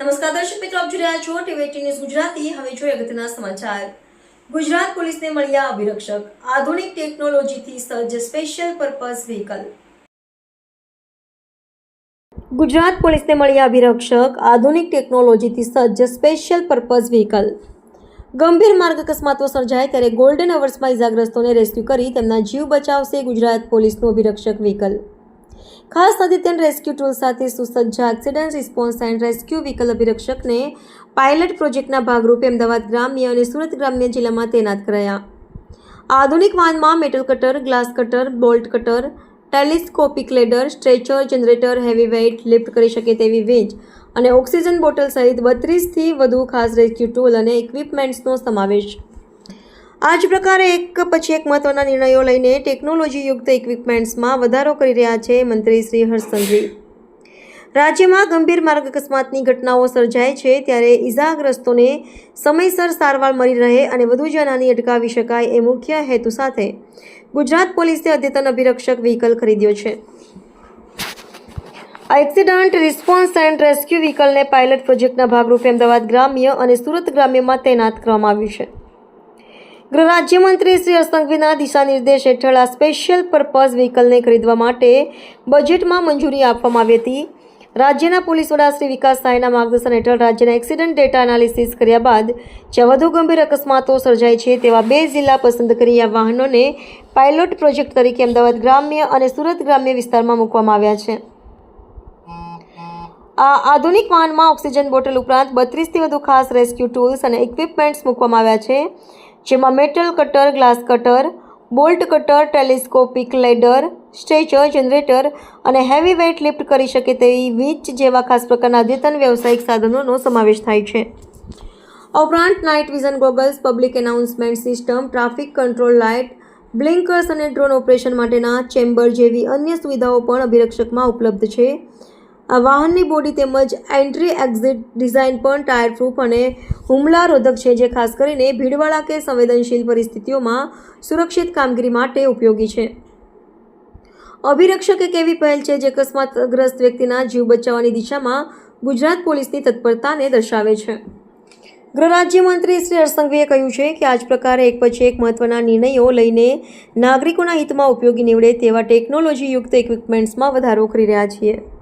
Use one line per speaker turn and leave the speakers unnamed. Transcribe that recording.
નમસ્કાર દર્શક મિત્રો, આપ જોઈ રહ્યા છો ટીવી ન્યૂઝ ગુજરાતી. હવે જોઈએ અગત્યના સમાચાર. ગુજરાત પોલીસને મળ્યા અભિરક્ષક. આધુનિક ટેકનોલોજીથી સજ્જ સ્પેશિયલ પર્પઝ વ્હીકલ. ગુજરાત પોલીસને મળ્યા અભિરક્ષક. આધુનિક ટેકનોલોજીથી સજ્જ સ્પેશિયલ પર્પઝ વ્હીકલ. ગંભીર માર્ગ અકસ્માતો સર્જાય ત્યારે ગોલ્ડન અવર્સમાં ઇજાગ્રસ્તોને રેસ્ક્યુ કરી તેમના જીવ બચાવશે ગુજરાત પોલીસનું અભિરક્ષક વ્હીકલ. ખાસ અદ્યતન રેસ્ક્યુ ટૂલ સાથે સુસજ્જ accident response and rescue vehicle અભિરક્ષકને pilot પ્રોજેક્ટના ભાગરૂપે અમદાવાદ ગ્રામ્ય અને સુરત ગ્રામ્ય જિલ્લામાં તૈનાત કરાયા. આધુનિક વાનમાં metal cutter glass cutter bolt cutter telescopic ladder stretcher generator heavy weight lift કરી શકે તેવી વીજ અને ઓક્સિજન બોટલ સહિત બત્રીસથી વધુ ખાસ રેસ્ક્યુ ટૂલ અને ઇક્વિપમેન્ટ્સનો સમાવેશ આ જ પ્રકારે એક પછી એક મહત્વના નિર્ણયો લઈને ટેકનોલોજીયુક્ત ઇક્વિપમેન્ટ્સમાં વધારો કરી રહ્યા છે મંત્રી શ્રી હર્ષસંઘવી રાજ્યમાં ગંભીર માર્ગ અકસ્માતની ઘટનાઓ સર્જાય છે ત્યારે ઇજાગ્રસ્તોને સમયસર સારવાર મળી રહે અને વધુ જાનહાની અટકાવી શકાય એ મુખ્ય હેતુ સાથે ગુજરાત પોલીસે અદ્યતન અભિરક્ષક વ્હીકલ ખરીદ્યો છે. એક્સિડન્ટ રિસ્પોન્સ એન્ડ રેસ્ક્યુ વ્હીકલને પાયલટ પ્રોજેક્ટના ભાગરૂપે અમદાવાદ ગ્રામ્ય અને સુરત ગ્રામ્યમાં તૈનાત કરવામાં આવ્યું છે. ગૃહ રાજ્યમંત્રી શ્રી હર્ષ સંઘવીના દિશાનિર્દેશ હેઠળ આ સ્પેશિયલ પર્પઝ વ્હીકલને ખરીદવા માટે બજેટમાં મંજૂરી આપવામાં આવી હતી. રાજ્યના પોલીસ વડા શ્રી વિકાસ સાયના માર્ગદર્શન હેઠળ રાજ્યના એક્સિડન્ટ ડેટા એનાલિસિસ કર્યા બાદ જ્યાં વધુ ગંભીર અકસ્માતો સર્જાય છે તેવા બે જિલ્લા પસંદ કરી આ વાહનોને પાયલોટ પ્રોજેક્ટ તરીકે અમદાવાદ ગ્રામ્ય અને સુરત ગ્રામ્ય વિસ્તારમાં મૂકવામાં આવ્યા છે. આ આધુનિક વાહનમાં ઓક્સિજન બોટલ ઉપરાંત બત્રીસથી વધુ ખાસ રેસ્ક્યુ ટૂલ્સ અને ઇક્વિપમેન્ટ્સ મૂકવામાં આવ્યા છે. જેમાં metal cutter glass cutter bolt cutter telescopic ladder stretcher generator અને હેવી વેઇટ લિફ્ટ કરી શકે તેવી વીચ જેવા ખાસ પ્રકારના અદ્યતન વ્યવસાયિક સાધનોનો સમાવેશ થાય છે. ઉપરાંત night vision goggles public announcement system traffic control light blinkers અને ડ્રોન ઓપરેશન માટેના ચેમ્બર જેવી અન્ય સુવિધાઓ પણ અભિરક્ષકમાં ઉપલબ્ધ છે. આ વાહનની બોડી તેમજ એન્ટ્રી એક્ઝિટ ડિઝાઇન પણ ટાયર પ્રૂફ અને હુમલા રોધક છે, જે ખાસ કરીને ભીડવાળા કે સંવેદનશીલ પરિસ્થિતિઓમાં સુરક્ષિત કામગીરી માટે ઉપયોગી છે. અભિરક્ષક એક એવી પહેલ છે, જે અકસ્માતગ્રસ્ત વ્યક્તિના જીવ બચાવવાની દિશામાં ગુજરાત પોલીસની તત્પરતાને દર્શાવે છે. ગૃહ રાજ્યમંત્રી શ્રી હરસંઘવીએ કહ્યું છે કે આ જ પ્રકારે એક પછી એક મહત્વના નિર્ણયો લઈને નાગરિકોના હિતમાં ઉપયોગી નીવડે તેવા ટેકનોલોજીયુક્ત ઇક્વિપમેન્ટ્સમાં વધારો કરી રહ્યા છીએ.